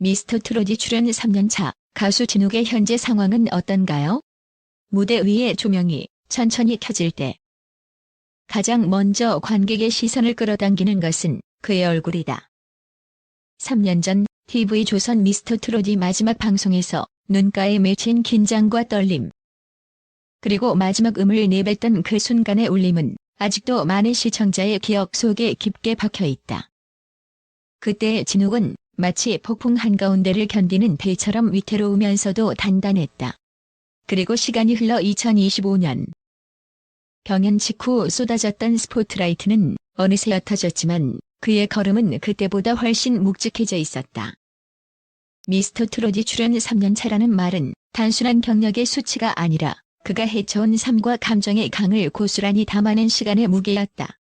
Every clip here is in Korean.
미스터 트로지 출연 3년차 가수 진욱의 현재 상황은 어떤가요? 무대 위의 조명이 천천히 켜질 때 가장 먼저 관객의 시선을 끌어당기는 것은 그의 얼굴이다. 3년 전 TV조선 미스터 트로지 마지막 방송에서 눈가에 맺힌 긴장과 떨림 그리고 마지막 음을 내뱉던 그 순간의 울림은 아직도 많은 시청자의 기억 속에 깊게 박혀 있다. 그때 진욱은 마치 폭풍 한가운데를 견디는 배처럼 위태로우면서도 단단했다. 그리고 시간이 흘러 2025년. 경연 직후 쏟아졌던 스포트라이트는 어느새 옅어졌지만 그의 걸음은 그때보다 훨씬 묵직해져 있었다. 미스터 트로지 출연 3년 차라는 말은 단순한 경력의 수치가 아니라 그가 헤쳐온 삶과 감정의 강을 고스란히 담아낸 시간의 무게였다.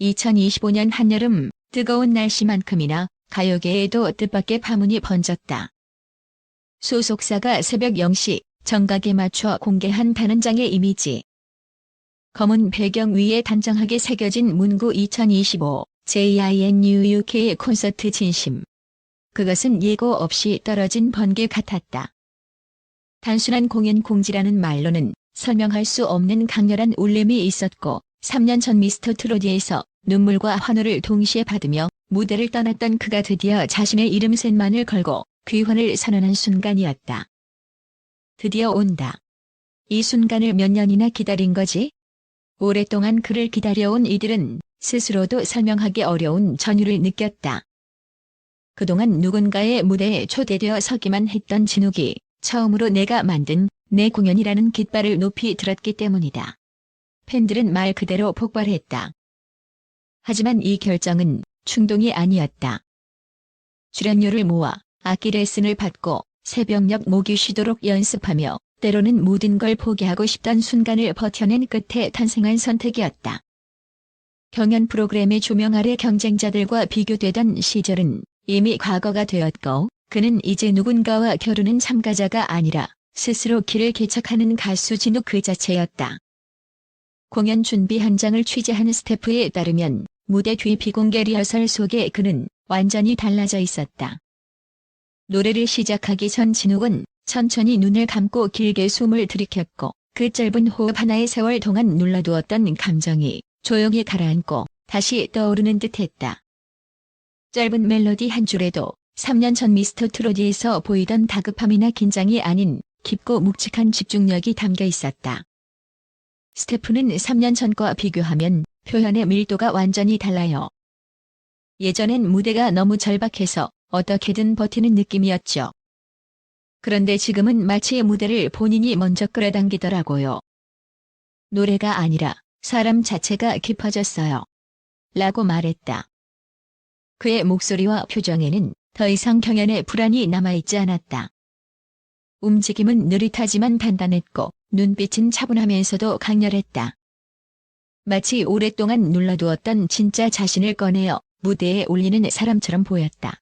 2025년 한여름 뜨거운 날씨만큼이나 가요계에도 뜻밖의 파문이 번졌다. 소속사가 새벽 0시 정각에 맞춰 공개한 단원장의 이미지. 검은 배경 위에 단정하게 새겨진 문구 2025 JINUUK의 콘서트 진심. 그것은 예고 없이 떨어진 번개 같았다. 단순한 공연 공지라는 말로는 설명할 수 없는 강렬한 울림이 있었고 3년 전 미스터 트로디에서 눈물과 환호를 동시에 받으며 무대를 떠났던 그가 드디어 자신의 이름 셋만을 걸고 귀환을 선언한 순간이었다. 드디어 온다. 이 순간을 몇 년이나 기다린 거지? 오랫동안 그를 기다려온 이들은 스스로도 설명하기 어려운 전율을 느꼈다. 그동안 누군가의 무대에 초대되어 서기만 했던 진욱이 처음으로 내가 만든 내 공연이라는 깃발을 높이 들었기 때문이다. 팬들은 말 그대로 폭발했다. 하지만 이 결정은 충동이 아니었다. 출연료를 모아 악기 레슨을 받고 새벽녘 목이 쉬도록 연습하며 때로는 모든 걸 포기하고 싶던 순간을 버텨낸 끝에 탄생한 선택이었다. 경연 프로그램의 조명 아래 경쟁자들과 비교되던 시절은 이미 과거가 되었고 그는 이제 누군가와 겨루는 참가자가 아니라 스스로 길을 개척하는 가수 진욱 그 자체였다. 공연 준비 현장을 취재한 스태프에 따르면 무대 뒤 비공개 리허설 속에 그는 완전히 달라져 있었다. 노래를 시작하기 전 진욱은 천천히 눈을 감고 길게 숨을 들이켰고 그 짧은 호흡 하나의 세월 동안 눌러두었던 감정이 조용히 가라앉고 다시 떠오르는 듯했다. 짧은 멜로디 한 줄에도 3년 전 미스터 트로디에서 보이던 다급함이나 긴장이 아닌 깊고 묵직한 집중력이 담겨 있었다. 스태프는 3년 전과 비교하면 표현의 밀도가 완전히 달라요. 예전엔 무대가 너무 절박해서 어떻게든 버티는 느낌이었죠. 그런데 지금은 마치 무대를 본인이 먼저 끌어당기더라고요. 노래가 아니라 사람 자체가 깊어졌어요. 라고 말했다. 그의 목소리와 표정에는 더 이상 경연의 불안이 남아있지 않았다. 움직임은 느릿하지만 단단했고 눈빛은 차분하면서도 강렬했다. 마치 오랫동안 눌러두었던 진짜 자신을 꺼내어 무대에 올리는 사람처럼 보였다.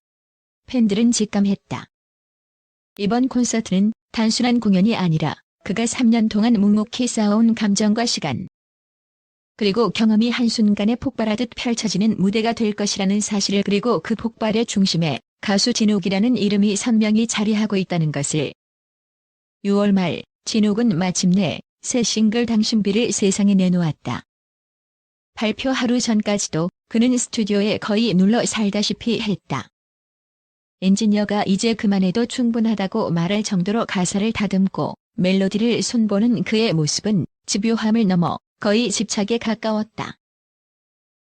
팬들은 직감했다. 이번 콘서트는 단순한 공연이 아니라 그가 3년 동안 묵묵히 쌓아온 감정과 시간, 그리고 경험이 한순간에 폭발하듯 펼쳐지는 무대가 될 것이라는 사실을 그리고 그 폭발의 중심에 가수 진욱이라는 이름이 선명히 자리하고 있다는 것을 6월 말 진욱은 마침내 새 싱글 당신비를 세상에 내놓았다. 발표 하루 전까지도 그는 스튜디오에 거의 눌러 살다시피 했다. 엔지니어가 이제 그만해도 충분하다고 말할 정도로 가사를 다듬고 멜로디를 손보는 그의 모습은 집요함을 넘어 거의 집착에 가까웠다.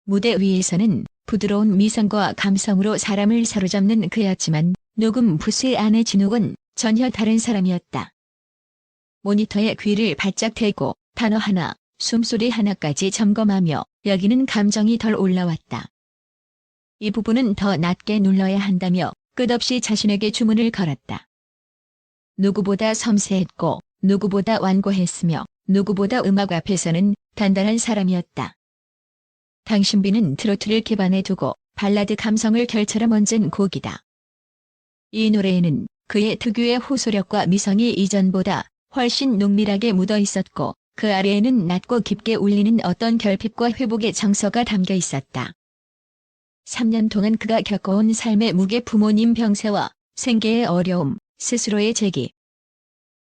무대 위에서는 부드러운 미성과 감성으로 사람을 사로잡는 그였지만 녹음 부스의 안에 진욱은 전혀 다른 사람이었다. 모니터에 귀를 바짝 대고 단어 하나, 숨소리 하나까지 점검하며 여기는 감정이 덜 올라왔다. 이 부분은 더 낮게 눌러야 한다며 끝없이 자신에게 주문을 걸었다. 누구보다 섬세했고 누구보다 완고했으며 누구보다 음악 앞에서는 단단한 사람이었다. 당신비는 트로트를 기반에 두고 발라드 감성을 결처럼 얹은 곡이다. 이 노래에는 그의 특유의 호소력과 미성이 이전보다 훨씬 농밀하게 묻어 있었고 그 아래에는 낮고 깊게 울리는 어떤 결핍과 회복의 정서가 담겨 있었다. 3년 동안 그가 겪어온 삶의 무게 부모님 병세와 생계의 어려움, 스스로의 재기.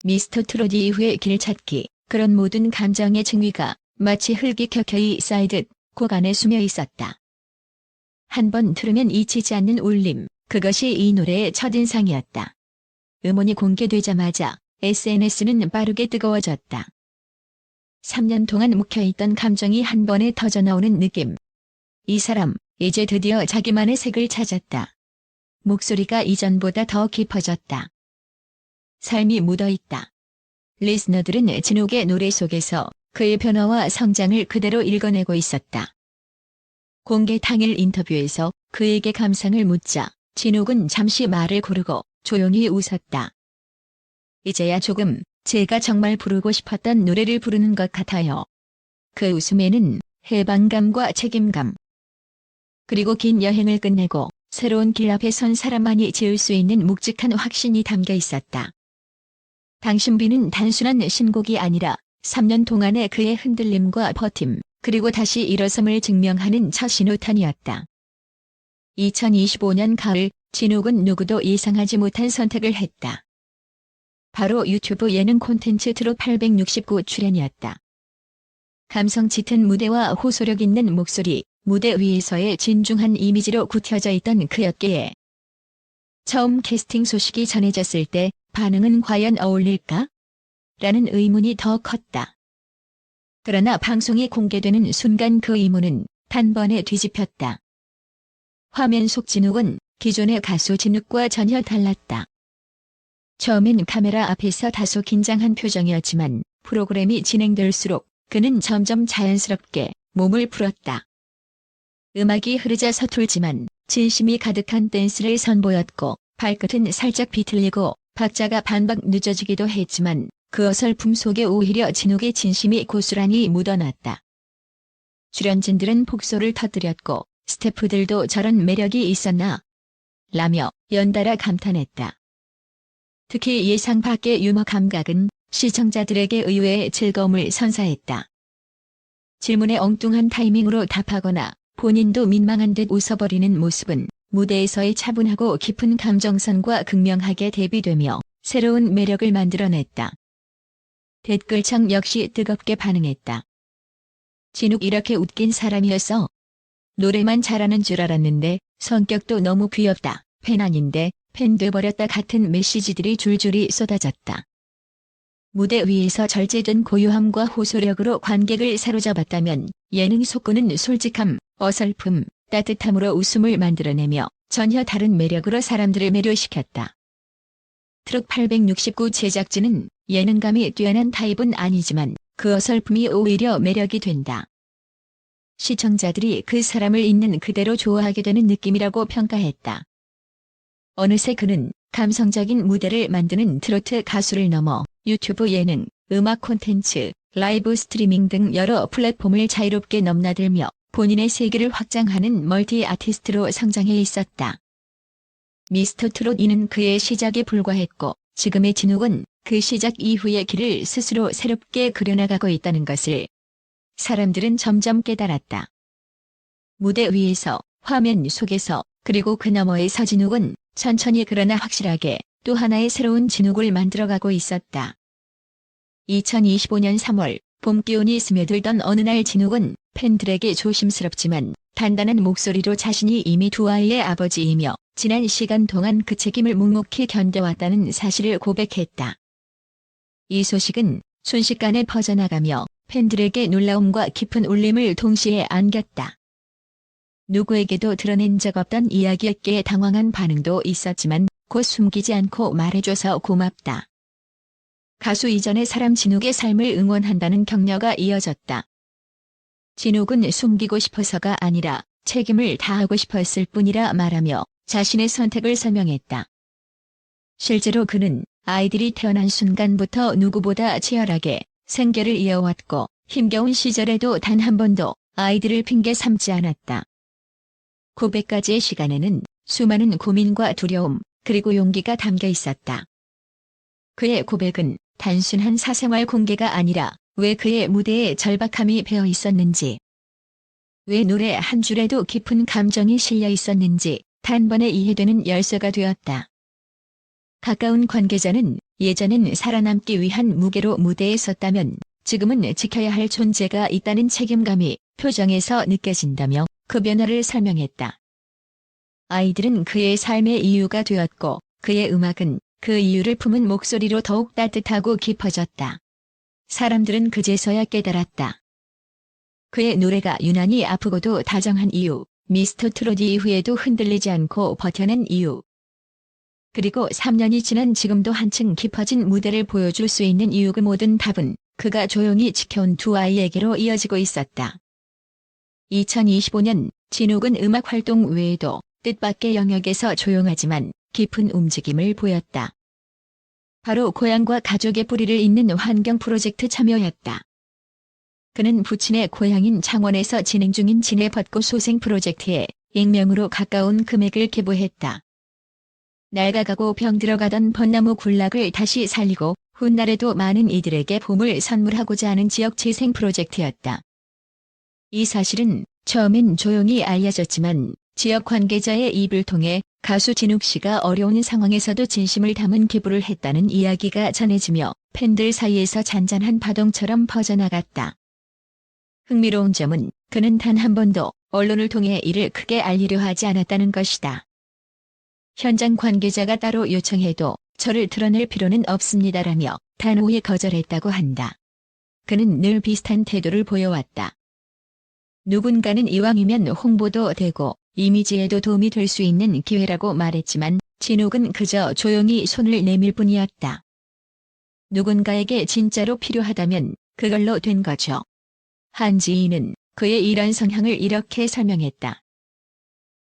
미스터 트롯 이후의 길 찾기, 그런 모든 감정의 증위가 마치 흙이 켜켜이 쌓이듯 고간에 숨어 있었다. 한 번 들으면 잊히지 않는 울림, 그것이 이 노래의 첫인상이었다. 음원이 공개되자마자 SNS는 빠르게 뜨거워졌다. 3년 동안 묵혀있던 감정이 한 번에 터져나오는 느낌. 이 사람, 이제 드디어 자기만의 색을 찾았다. 목소리가 이전보다 더 깊어졌다. 삶이 묻어있다. 리스너들은 진욱의 노래 속에서 그의 변화와 성장을 그대로 읽어내고 있었다. 공개 당일 인터뷰에서 그에게 감상을 묻자 진욱은 잠시 말을 고르고 조용히 웃었다. 이제야 조금 제가 정말 부르고 싶었던 노래를 부르는 것 같아요. 그 웃음에는 해방감과 책임감. 그리고 긴 여행을 끝내고 새로운 길 앞에 선 사람만이 지을 수 있는 묵직한 확신이 담겨 있었다. 당신비는 단순한 신곡이 아니라 3년 동안의 그의 흔들림과 버팀, 그리고 다시 일어섬을 증명하는 첫 신호탄이었다. 2025년 가을, 진욱은 누구도 예상하지 못한 선택을 했다. 바로 유튜브 예능 콘텐츠 트롯 869 출연이었다. 감성 짙은 무대와 호소력 있는 목소리, 무대 위에서의 진중한 이미지로 굳혀져 있던 그였기에 처음 캐스팅 소식이 전해졌을 때 반응은 과연 어울릴까? 라는 의문이 더 컸다. 그러나 방송이 공개되는 순간 그 의문은 단번에 뒤집혔다. 화면 속 진욱은 기존의 가수 진욱과 전혀 달랐다. 처음엔 카메라 앞에서 다소 긴장한 표정이었지만 프로그램이 진행될수록 그는 점점 자연스럽게 몸을 풀었다. 음악이 흐르자 서툴지만 진심이 가득한 댄스를 선보였고 발끝은 살짝 비틀리고 박자가 반박 늦어지기도 했지만 그 어설픔 속에 오히려 진욱의 진심이 고스란히 묻어났다. 출연진들은 폭소를 터뜨렸고 스태프들도 저런 매력이 있었나? 라며 연달아 감탄했다. 특히 예상 밖의 유머 감각은 시청자들에게 의외의 즐거움을 선사했다. 질문에 엉뚱한 타이밍으로 답하거나 본인도 민망한 듯 웃어버리는 모습은 무대에서의 차분하고 깊은 감정선과 극명하게 대비되며 새로운 매력을 만들어냈다. 댓글창 역시 뜨겁게 반응했다. 진욱 이렇게 웃긴 사람이었어. 노래만 잘하는 줄 알았는데 성격도 너무 귀엽다. 팬 아닌데 팬 돼버렸다 같은 메시지들이 줄줄이 쏟아졌다. 무대 위에서 절제된 고요함과 호소력으로 관객을 사로잡았다면 예능 속구는 솔직함, 어설픔, 따뜻함으로 웃음을 만들어내며 전혀 다른 매력으로 사람들을 매료시켰다. 트럭 869 제작진은 예능감이 뛰어난 타입은 아니지만 그 어설픔이 오히려 매력이 된다. 시청자들이 그 사람을 있는 그대로 좋아하게 되는 느낌이라고 평가했다. 어느새 그는 감성적인 무대를 만드는 트로트 가수를 넘어 유튜브 예능, 음악 콘텐츠, 라이브 스트리밍 등 여러 플랫폼을 자유롭게 넘나들며 본인의 세계를 확장하는 멀티 아티스트로 성장해 있었다. 미스터 트롯 이는 그의 시작에 불과했고 지금의 진욱은 그 시작 이후의 길을 스스로 새롭게 그려나가고 있다는 것을 사람들은 점점 깨달았다. 무대 위에서, 화면 속에서, 그리고 그 너머의 서진욱은 천천히 그러나 확실하게 또 하나의 새로운 진욱을 만들어가고 있었다. 2025년 3월 봄 기온이 스며들던 어느 날 진욱은 팬들에게 조심스럽지만 단단한 목소리로 자신이 이미 두 아이의 아버지이며 지난 시간 동안 그 책임을 묵묵히 견뎌왔다는 사실을 고백했다. 이 소식은 순식간에 퍼져나가며 팬들에게 놀라움과 깊은 울림을 동시에 안겼다. 누구에게도 드러낸 적 없던 이야기였기에 당황한 반응도 있었지만 곧 숨기지 않고 말해줘서 고맙다. 가수 이전의 사람 진욱의 삶을 응원한다는 격려가 이어졌다. 진욱은 숨기고 싶어서가 아니라 책임을 다하고 싶었을 뿐이라 말하며 자신의 선택을 설명했다. 실제로 그는 아이들이 태어난 순간부터 누구보다 치열하게 생계를 이어왔고 힘겨운 시절에도 단 한 번도 아이들을 핑계 삼지 않았다. 고백까지의 시간에는 수많은 고민과 두려움 그리고 용기가 담겨 있었다. 그의 고백은 단순한 사생활 공개가 아니라 왜 그의 무대에 절박함이 배어 있었는지, 왜 노래 한 줄에도 깊은 감정이 실려 있었는지 단번에 이해되는 열쇠가 되었다. 가까운 관계자는 예전엔 살아남기 위한 무게로 무대에 섰다면 지금은 지켜야 할 존재가 있다는 책임감이 표정에서 느껴진다며 그 변화를 설명했다. 아이들은 그의 삶의 이유가 되었고 그의 음악은 그 이유를 품은 목소리로 더욱 따뜻하고 깊어졌다. 사람들은 그제서야 깨달았다. 그의 노래가 유난히 아프고도 다정한 이유, 미스터 트로디 이후에도 흔들리지 않고 버텨낸 이유. 그리고 3년이 지난 지금도 한층 깊어진 무대를 보여줄 수 있는 이유 그 모든 답은 그가 조용히 지켜온 두 아이에게로 이어지고 있었다. 2025년 진욱은 음악 활동 외에도 뜻밖의 영역에서 조용하지만 깊은 움직임을 보였다. 바로 고향과 가족의 뿌리를 잇는 환경 프로젝트 참여였다. 그는 부친의 고향인 창원에서 진행 중인 진해 벚꽃 소생 프로젝트에 익명으로 가까운 금액을 기부했다. 낡아가고 병들어가던 벚나무 군락을 다시 살리고 훗날에도 많은 이들에게 봄을 선물하고자 하는 지역 재생 프로젝트였다. 이 사실은 처음엔 조용히 알려졌지만 지역 관계자의 입을 통해 가수 진욱 씨가 어려운 상황에서도 진심을 담은 기부를 했다는 이야기가 전해지며 팬들 사이에서 잔잔한 파동처럼 퍼져나갔다. 흥미로운 점은 그는 단 한 번도 언론을 통해 이를 크게 알리려 하지 않았다는 것이다. 현장 관계자가 따로 요청해도 저를 드러낼 필요는 없습니다라며 단호히 거절했다고 한다. 그는 늘 비슷한 태도를 보여왔다. 누군가는 이왕이면 홍보도 되고 이미지에도 도움이 될 수 있는 기회라고 말했지만 진욱은 그저 조용히 손을 내밀 뿐이었다. 누군가에게 진짜로 필요하다면 그걸로 된 거죠. 한지인은 그의 이런 성향을 이렇게 설명했다.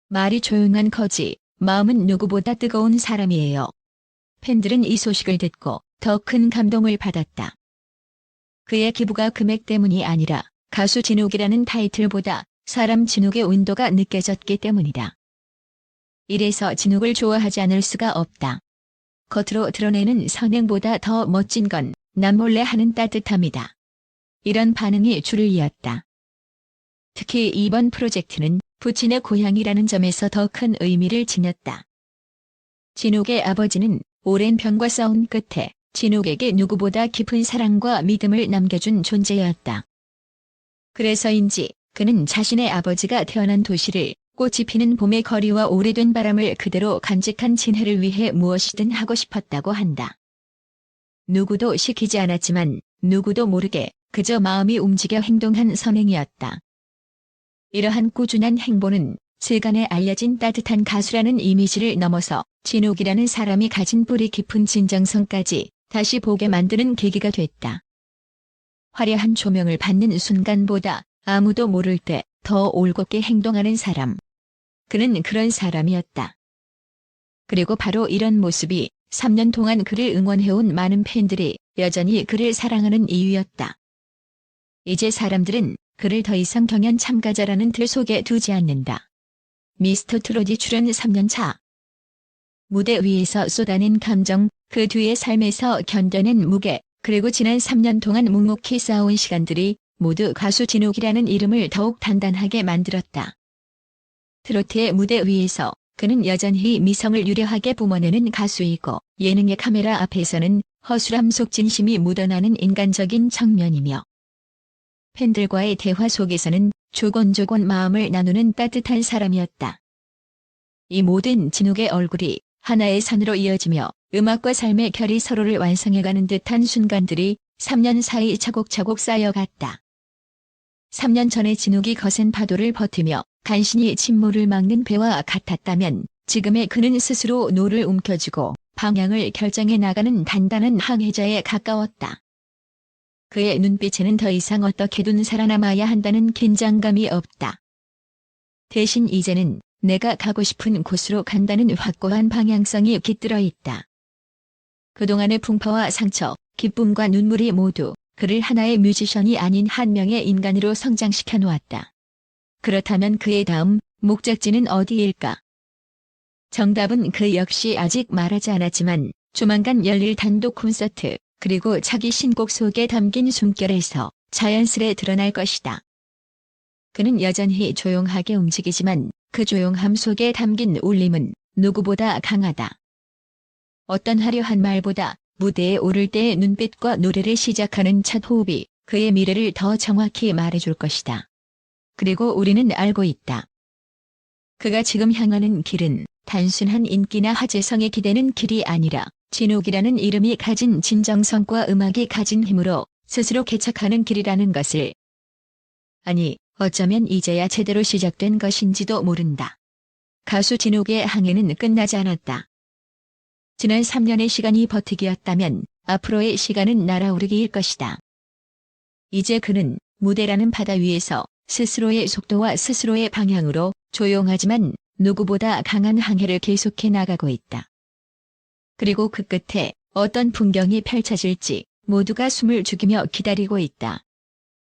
말이 조용한 거지, 마음은 누구보다 뜨거운 사람이에요. 팬들은 이 소식을 듣고 더 큰 감동을 받았다. 그의 기부가 금액 때문이 아니라 가수 진욱이라는 타이틀보다 사람 진욱의 온도가 느껴졌기 때문이다. 이래서 진욱을 좋아하지 않을 수가 없다. 겉으로 드러내는 선행보다 더 멋진 건 남몰래 하는 따뜻함이다. 이런 반응이 줄을 이었다. 특히 이번 프로젝트는 부친의 고향이라는 점에서 더 큰 의미를 지녔다. 진욱의 아버지는 오랜 병과 싸운 끝에 진욱에게 누구보다 깊은 사랑과 믿음을 남겨준 존재였다. 그래서인지 그는 자신의 아버지가 태어난 도시를 꽃이 피는 봄의 거리와 오래된 바람을 그대로 간직한 진해를 위해 무엇이든 하고 싶었다고 한다. 누구도 시키지 않았지만 누구도 모르게 그저 마음이 움직여 행동한 선행이었다. 이러한 꾸준한 행보는 세간에 알려진 따뜻한 가수라는 이미지를 넘어서 진욱이라는 사람이 가진 뿌리 깊은 진정성까지 다시 보게 만드는 계기가 됐다. 화려한 조명을 받는 순간보다 아무도 모를 때 더 올곧게 행동하는 사람. 그는 그런 사람이었다. 그리고 바로 이런 모습이 3년 동안 그를 응원해온 많은 팬들이 여전히 그를 사랑하는 이유였다. 이제 사람들은 그를 더 이상 경연 참가자라는 틀 속에 두지 않는다. 미스터 트로디 출연 3년차. 무대 위에서 쏟아낸 감정, 그 뒤의 삶에서 견뎌낸 무게, 그리고 지난 3년 동안 묵묵히 쌓아온 시간들이 모두 가수 진욱이라는 이름을 더욱 단단하게 만들었다. 트로트의 무대 위에서 그는 여전히 미성을 유려하게 뿜어내는 가수이고 예능의 카메라 앞에서는 허술함 속 진심이 묻어나는 인간적인 청년이며 팬들과의 대화 속에서는 조곤조곤 마음을 나누는 따뜻한 사람이었다. 이 모든 진욱의 얼굴이 하나의 선으로 이어지며 음악과 삶의 결이 서로를 완성해가는 듯한 순간들이 3년 사이 차곡차곡 쌓여갔다. 3년 전에 진욱이 거센 파도를 버티며 간신히 침몰을 막는 배와 같았다면 지금의 그는 스스로 노를 움켜쥐고 방향을 결정해 나가는 단단한 항해자에 가까웠다. 그의 눈빛에는 더 이상 어떻게든 살아남아야 한다는 긴장감이 없다. 대신 이제는 내가 가고 싶은 곳으로 간다는 확고한 방향성이 깃들어 있다. 그동안의 풍파와 상처, 기쁨과 눈물이 모두 그를 하나의 뮤지션이 아닌 한 명의 인간으로 성장시켜 놓았다. 그렇다면 그의 다음 목적지는 어디일까? 정답은 그 역시 아직 말하지 않았지만 조만간 열릴 단독 콘서트 그리고 자기 신곡 속에 담긴 숨결에서 자연스레 드러날 것이다. 그는 여전히 조용하게 움직이지만 그 조용함 속에 담긴 울림은 누구보다 강하다. 어떤 화려한 말보다 무대에 오를 때의 눈빛과 노래를 시작하는 첫 호흡이 그의 미래를 더 정확히 말해줄 것이다. 그리고 우리는 알고 있다. 그가 지금 향하는 길은 단순한 인기나 화제성에 기대는 길이 아니라 진욱이라는 이름이 가진 진정성과 음악이 가진 힘으로 스스로 개척하는 길이라는 것을 아니 어쩌면 이제야 제대로 시작된 것인지도 모른다. 가수 진욱의 항해는 끝나지 않았다. 지난 3년의 시간이 버티기였다면 앞으로의 시간은 날아오르기일 것이다. 이제 그는 무대라는 바다 위에서 스스로의 속도와 스스로의 방향으로 조용하지만 누구보다 강한 항해를 계속해 나가고 있다. 그리고 그 끝에 어떤 풍경이 펼쳐질지 모두가 숨을 죽이며 기다리고 있다.